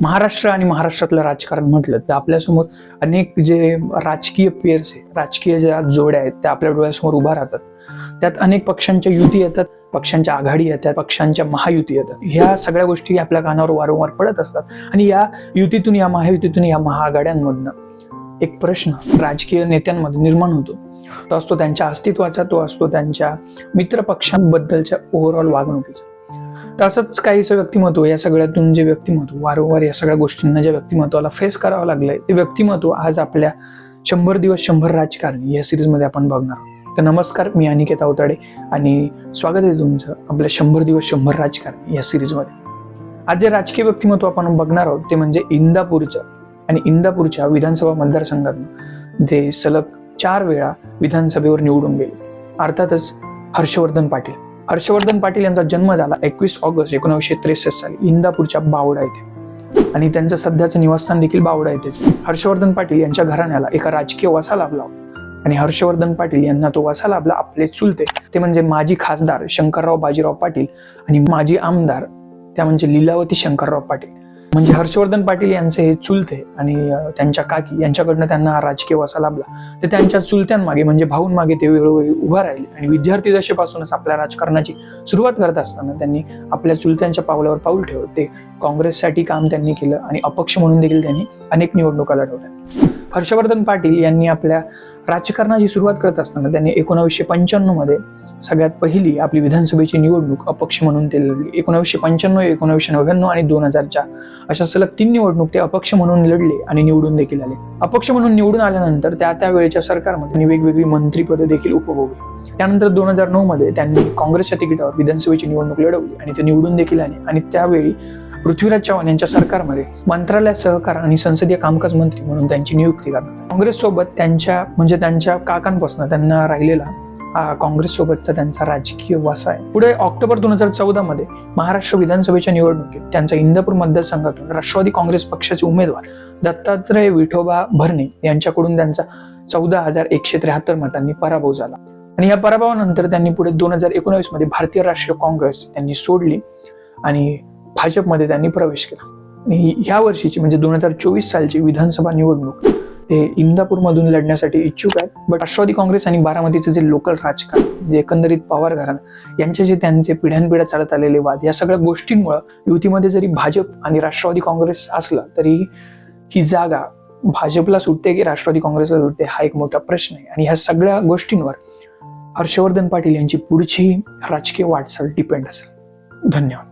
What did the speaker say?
महाराष्ट्र आणि महाराष्ट्रातलं राजकारण म्हटलं तर आपल्यासमोर अनेक जे राजकीय पेअर्स आहे राजकीय ज्या जोड्या आहेत त्या आपल्या डोळ्यासमोर उभा राहतात. त्यात अनेक पक्षांच्या युती येतात पक्षांच्या आघाडी येतात पक्षांच्या महायुती येतात. ह्या सगळ्या गोष्टी आपल्या कानावर वारंवार पडत असतात आणि या युतीतून या महायुतीतून या महाआघाड्यांमधनं एक प्रश्न राजकीय नेत्यांमध्ये निर्माण होतो. तो असतो त्यांच्या अस्तित्वाचा तो असतो त्यांच्या मित्र पक्षांबद्दलच्या ओव्हरऑल वागणुकीचा. तर असंच काहीचं व्यक्तिमत्व या सगळ्यातून जे व्यक्तिमत्व वारंवार या सगळ्या गोष्टींना ज्या व्यक्तिमत्वाला फेस करावं लागलंय ते व्यक्तिमत्व आज आपल्या शंभर दिवस शंभर राजकारणी या सिरीजमध्ये आपण बघणार आहोत. तर नमस्कार मी अनिकेत अवताडे आणि स्वागत आहे तुमचं आपल्या शंभर दिवस शंभर राजकारणी या सिरीजमध्ये आज जे राजकीय व्यक्तिमत्व आपण बघणार आहोत ते म्हणजे इंदापूरचं आणि इंदापूरच्या विधानसभा मतदारसंघातून ते सलग चार वेळा विधानसभेवर निवडून गेले. अर्थातच हर्षवर्धन पाटील. हर्षवर्धन पाटील यांचा जन्म झाला एकवीस ऑगस्ट एकोणीसशे त्रेसष्ट साली इंदापूरच्या बावडा येथे. आणि त्यांचं सध्याचं निवासस्थान देखील बावडा येथेच. हर्षवर्धन पाटील यांच्या घराण्याला एका राजकीय वसा लाभला होता आणि हर्षवर्धन पाटील यांना तो वसा लाभला आपले चुलते. ते म्हणजे माजी खासदार शंकरराव बाजीराव पाटील आणि माजी आमदार त्या म्हणजे लीलावती शंकरराव पाटील. म्हणजे हर्षवर्धन पाटील यांचे हे चुलते आणि त्यांच्या काकी यांच्याकडनं त्यांना हा राजकीय वसा लाभला. तर त्यांच्या चुलत्यांमागे म्हणजे भाऊंमागे ते वेळोवेळी उभा राहिले आणि विद्यार्थी दशेपासूनच आपल्या राजकारणाची सुरुवात करत असताना त्यांनी आपल्या चुलत्यांच्या पावलावर पाऊल ठेवत ते काँग्रेससाठी काम त्यांनी केलं आणि अपक्ष म्हणून देखील त्यांनी अनेक निवडणुका लढवल्या. हर्षवर्धन पाटील यांनी आपल्या राजकारणाची सुरुवात करत असताना त्यांनी एकोणावीसशे पंच्याण्णवमध्ये सगळ्यात पहिली आपली विधानसभेची निवडणूक अपक्ष म्हणून ते लढली. एकोणावीसशे पंच्याण्णव एकोणावीसशे नव्याण्णव आणि दोन हजारच्या अशा सलग तीन निवडणूक ते अपक्ष म्हणून लढले आणि निवडून देखील आले. अपक्ष म्हणून निवडून आल्यानंतर त्या त्यावेळेच्या सरकारमध्ये त्यांनी वेगवेगळी मंत्रीपदे देखील उपभोगली. त्यानंतर दोन हजार नऊ मध्ये त्यांनी काँग्रेसच्या तिकिटावर विधानसभेची निवडणूक लढवली आणि ते निवडून देखील आले. आणि त्यावेळी पृथ्वीराज चव्हाण यांच्या सरकारमध्ये मंत्रालय सहकार आणि संसदीय कामकाज मंत्री म्हणून त्यांची नियुक्ती करण्यात काँग्रेस काँग्रेससोबत त्यांच्या म्हणजे त्यांच्या काकांपासून त्यांना राहिलेला काँग्रेससोबतचा काँग्रेस सोबतचा त्यांचा राजकीय वासा आहे. पुढे ऑक्टोबर दोन हजार चौदा मध्ये महाराष्ट्र विधानसभेच्या निवडणुकीत त्यांचा इंदापूर मतदारसंघातून राष्ट्रवादी काँग्रेस पक्षाचे उमेदवार दत्तात्रय विठोबा भरणे यांच्याकडून त्यांचा चौदा हजार एकशे त्र्याहत्तर मतांनी पराभव झाला. आणि या पराभवानंतर त्यांनी पुढे दोन हजार एकोणावीसमध्ये भारतीय राष्ट्रीय काँग्रेस त्यांनी सोडली आणि भाजपमध्ये त्यांनी प्रवेश केला. आणि ह्या वर्षीची म्हणजे दोन हजार चोवीस सालची विधानसभा निवडणूक ते इंदापूरमधून लढण्यासाठी इच्छुक आहेत. बट राष्ट्रवादी काँग्रेस आणि बारामतीचे जे लोकल राजकारण जे एकंदरीत पवार घराणं यांचे जे त्यांचे पिढ्यानपिढ्या चालत आलेले वाद या सगळ्या गोष्टींमुळं युतीमध्ये जरी भाजप आणि राष्ट्रवादी काँग्रेस असला तरी ही जागा भाजपला सुटते की राष्ट्रवादी काँग्रेसला सुटते हा एक मोठा प्रश्न आहे. आणि ह्या सगळ्या गोष्टींवर हर्षवर्धन पाटील यांची पुढची राजकीय वाटचाल डिपेंड असेल. धन्यवाद.